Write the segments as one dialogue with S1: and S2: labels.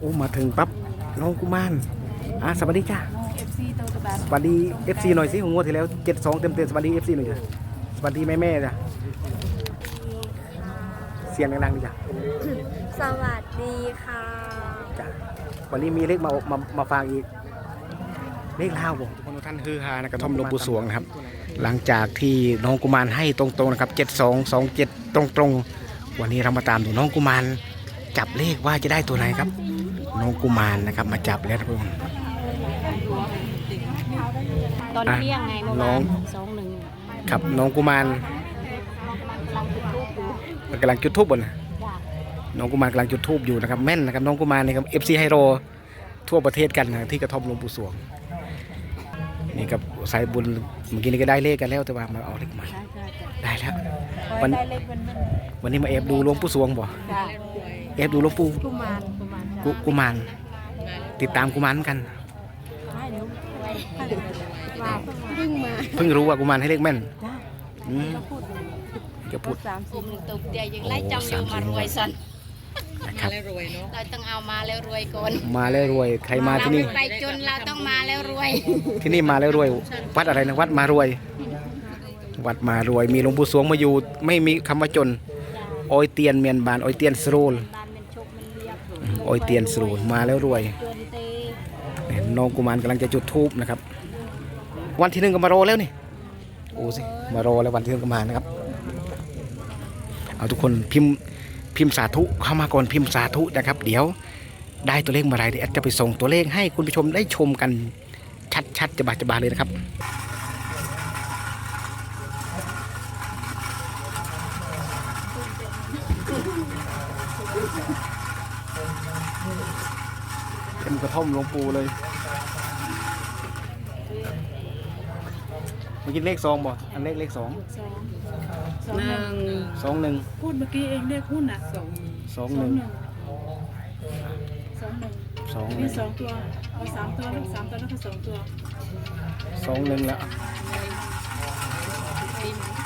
S1: โอ้มาถึงปั๊บน้องกุมารอะสวัสดีจ้า
S2: เอฟซีโตกระบาล
S1: สวัสดี FC หน่อยสิของงวดที่แล้ว72เต็มเต็มๆสวัสดี FC หน่อยจ้ะสวัสดีแม่แม่ๆจ้ะเสียงดังๆดิจ้ะ
S3: สวัสดีค่ะ
S1: จ้ะวันนี้มีเลขมามามาฝากอีกเลขเล่าผมทุกคนทุกท่านฮือฮานะกระท่อมหลวงปู่สวงนะครับ หลังจากที่น้องกุมารให้ตรงๆนะครับ7227ตรงๆ วันนี้เรามาตามดูน้องกุมารจับเลขว่าจะได้ตัวไหนครับ น้องกุมารนะครับ มาจับแล้วทุกคน
S2: ตอนเที่ยงไงเมื่อ
S1: น้
S2: วา
S1: อง
S2: นสองหนึ่ง
S1: ครับน้องกุมาร
S2: กำลังจุดทูปอยู่
S1: กำลังจุดทูบบนนะน้องกุมารกำลังจุดทูบอยู่นะครับแม่นนะครับน้องกุมารนี่ครับเอฟซีไฮโรทั่วประเทศกันนะที่กระท่อมหลวงปู่สวงนี่ครับสายบุญเมื่อกี้นี่ก็ได้เลขกันแล้วแต่ว่ามาเอาเลขใหม่
S2: ใช่ใช่จ้ะ
S1: ได้แล้ว
S2: คอย
S1: วัน
S2: ได้เลขเป็นมัน
S1: วันนี้มาแอบดูหลวงปู่สวงบ่
S2: จ้ะ
S1: แอบดูหลวงปู่
S2: กุมารกุมาร
S1: กุกุมารติดตามกุมารเหมือนกัน
S2: ให้หนูว่าเพิ่งมา
S1: เพิ่งรู้ว่ากุมารให้เลขแม่น
S2: จ้ะ
S1: อืม
S2: ก็พูด
S1: ก็พูด
S2: สามสิบ
S4: หนึ่งตุกเดียวยังไล่จองอยู่มารวยสัน
S1: นะครับ
S4: เราต้องเอามาแล้วรวยก่อน
S1: มาแล้วรวยใครมาที่นี่
S4: เราไปจนเราต้องมาแล้วรวย
S1: ที่นี่มาแล้วรวย วัดอะไรนะวัดมารวย วัดมารวยมีหลวงปู่สวงมาอยู่ ไม่มีคำว่าจนออยเตียนเมียนบานออยเตียนสโรล ออยเตียนสโรลมาแล้วรวย
S2: น้
S1: องกุมารกำลังจะจุดธูปนะครับ วันที่หนึ่งก็มารอแล้วนี่โอ้สิมารอแล้ววันที่หนึ่งก็มานะครับ เอาทุกคนพิมพ์พิมพ์สาธุเข้ามาก่อนพิมพ์สาธุนะครับ เดี๋ยวได้ตัวเลขมื่อไรเดี๋ยวจะไปส่งตัวเลขให้คุณผู้ชมได้ชมกันชัดๆจะบาจะบาเลยนะครับ กระท่อมหลวงปู่เลยเมื่อกี้เลขสองบ่อันเลขเลขสอง
S2: สองหนึ่ง
S1: สองหนึ่ง
S2: พูดเมื่อกี้เองเลขหุ้นอะสอง
S1: สองหนึ่ง
S2: สองหนึ่ง
S1: สองห
S2: มี
S1: นึ่ง
S2: สองตัวเอาสามตัวแล้วสามตัวแล้วก็สองตัว
S1: สองหนึ่งแล้ว
S2: ส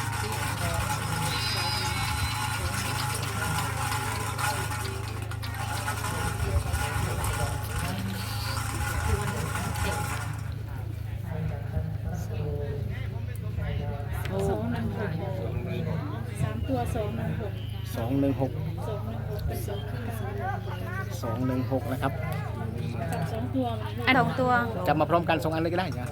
S2: ตัวสองหนึ่งหก
S1: สองหนึ่งหก
S2: สองหนึ่งหกเป็นสองคู่สองหนึ่ง
S1: สองหนึ่งหกนะครับ
S2: กับสองตัวมัน
S3: อันสองตัว
S1: จับมาพร้อมกันสองอันเลยก็ได้นะ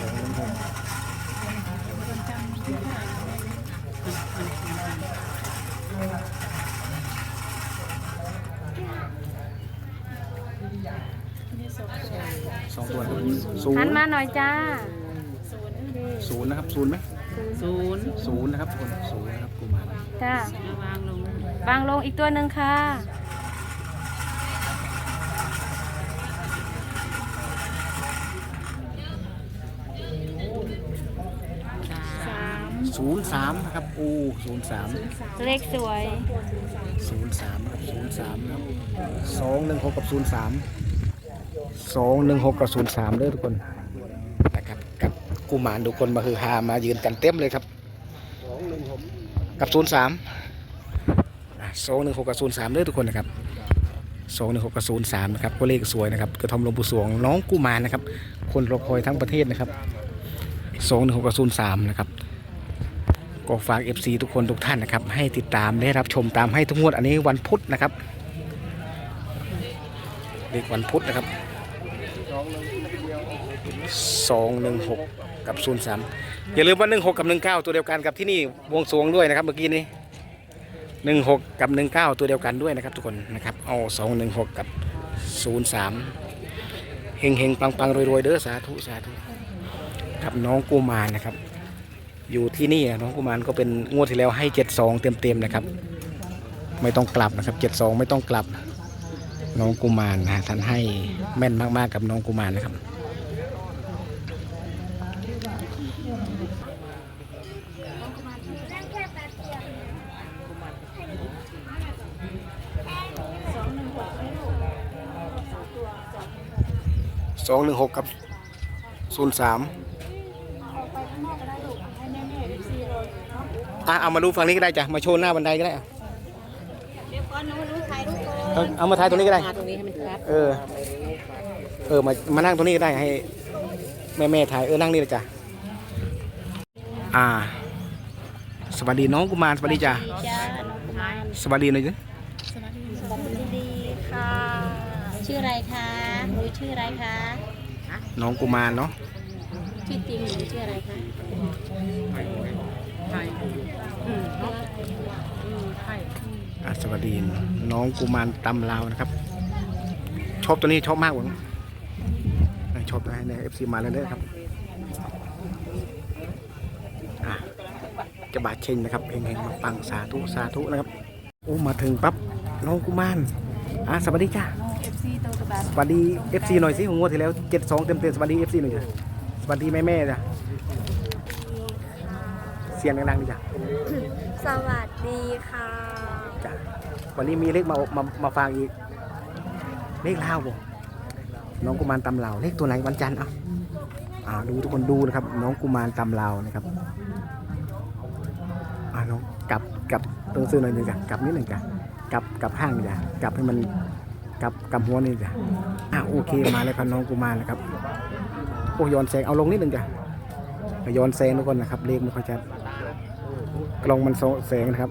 S1: สองหนึ่งหก สองตัวศูน
S3: หัน
S1: ย์
S3: มาหน่อยจ้า
S1: ศูนย์นะครับศูนย์ไหม
S2: ศูนย์
S1: ศูนย์นะครับทุกคนศูนย์นะครับกุมาร
S3: จ้า
S2: ระวางลง
S3: วางลงอีกตัวหนึ่งค่ะ
S2: สาม
S1: ศูนย์สามนะครับอูศูนย์สาม
S3: เลขสวย
S1: ศูนย์สามครับศูนย์สามครับสองหนึ่งหกกับศูนย์สาม สองหนึ่งหกกับศูนย์สามเด้อทุกคนนะครับกับกุมารทุกคนมาคือฮามายืนกันเต็มเลยครับกับศูนย์สามสองหนึ่งหกกับศูนย์สามเด้อทุกคนนะครับสองหนึ่งหกกับศูนย์สามนะครับก็เลขสวยนะครับกระทอมหลวงปู่สวงน้องกุมารนะครับ คนรอคอยทั้งประเทศนะครับสองหนึ่งหกกับศูนย์สามนะครับก็ฝาก FC ทุกคนทุกท่านนะครับ ให้ติดตามได้รับชมตามให้ทุกงวดอันนี้วันพุธนะครับเลขวันพุธนะครับ สองหนึ่งหกกับศูนย์สามอย่าลืมว่าหนึ่งหกกับหนึ่งเก้าตัวเดียวกันกับที่นี่วงสวงด้วยนะครับเมื่อกี้นี้หนึ่งหกกับหนึ่งเก้าตัวเดียวกันด้วยนะครับ ทุกคนนะครับเอาสองหนึ่งหกกับศูนย์สามเฮงเฮงปังปังรวยรวยเด้อสาธุสาธุกับน้องกูมารนะครับ อยู่ที่นี่น้องกุมารก็เป็นงวดที่แล้วให้เจ็ดสองเต็มๆนะครับ ไม่ต้องกลับนะครับเจ็ดสองไม่ต้องกลับ น้องกุมารนะท่านให้แม่นมากๆกับน้องกุมารนะครับ สองหนึ่งหกกับศูนย์สาม
S2: ออกไปข้างนอกก็ได้ลูกให้แม่แม่เอฟซีเลยเนาะ
S1: อะเอามาดูฝั่งนี้ก็ได้จ้ะ มาโชว์หน้าบันไดก็ได้อะ
S4: เดี๋ยวก่อนหนูหนูถ่ายรูปก่อน
S1: เอาเอามาถ่ายตรงนี้ก็ได้
S4: มาตรงนี้ให้มันครับ
S1: เออ เออมามานั่งตรงนี้ก็ได้ให้ แม่แม่ถ่ายเออนั่งนี่เลยจ้ะอ่า สวัสดีน้องกุมารสวัสดีจ้ะ
S4: จ้าน้องกุมาร
S1: สวัสดีหน่อยสิ
S4: สวัสดีค่ะ ชื่ออะไรคะหนูชื่ออะไรคะ
S1: น้องกุมารเนาะ
S4: ชื่อจริงหนูชื่ออะไรคะ
S1: อะ สวัสดีน้องกุมารตำลาวนะครับ ชอบตัวนี้ชอบมากหวังชอบนะในเอฟซีมาแล้วเด้อครับจะบาดเชงนะครับเฮงๆมาปังสาธุสาธุนะครับโอ้มาถึงปั๊บน้องกุมารอะสวัสดีจ้าสวัสดีเอฟซีหน่อยสิของงวดที่แล้วเจ็ดสองเต็มเต็มสวัสดีเอฟซีหน่อยจ้ะสวัสดีแม่แม่จ้ะเสียงดังๆดิจ้ะ
S3: สวัสดีค่ะ
S1: จ้ะวันนี้มีเลขมามามาฟังอีก เลขลาวบ่น้องกุมารตำลาวเลขตัวไหนวันจันทร์เอะอ่าดูทุกคนดูนะครับ น้องกุมารตำลาวนะครับอ่าน้องกลับกลับตรงซื้อหน่อยหนึ่งจ้ะกลับนิดหนึ่งจ้ะกลับกลับข้างจ้ะกลับให้มันกลับกลับหัวนี่จ้ะอ่าโอเคมาแล้วครับน้องกุมารนะครับโอ้ย้อนแสงเอาลงนิดหนึ่งจ้ะย้อนแสงทุกคนนะครับเลขไม่ค่อยชัดกล้องมันโซแสงนะครับ